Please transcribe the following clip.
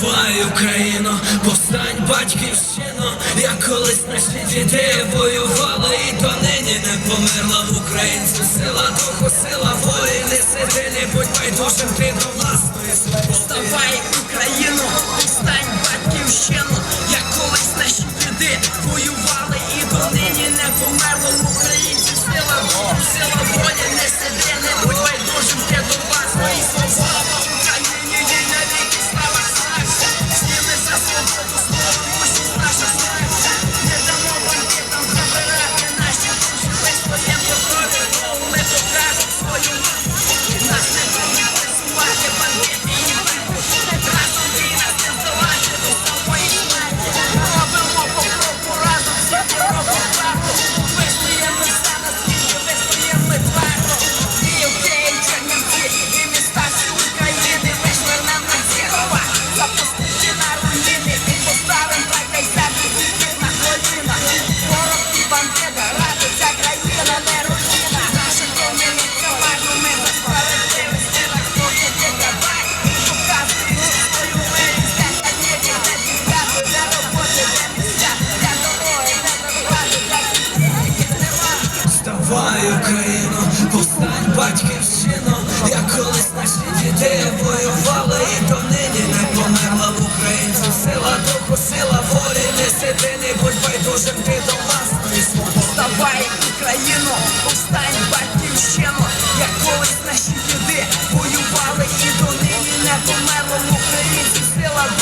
Україно, повстань батьківщино, як колись наші діти воювали, і до нині не померла. В українцю сила духу, сила волі, не сиди, не будь байдужим ти до власної свободи. Вставай, Україно, повстань батьківщину, як колись наші діди воювали і до нині не померло Україну, повстань, батьківщину, я колись наші діти воювали, і то нині не померла в Україні. сила, духу, сила волі, не сиди, не будь байдужим ти до власної свободи. Вставай, Україну, повстань, батьківщину, я колись наші діди воювали, і до нині не померла в Україні сила.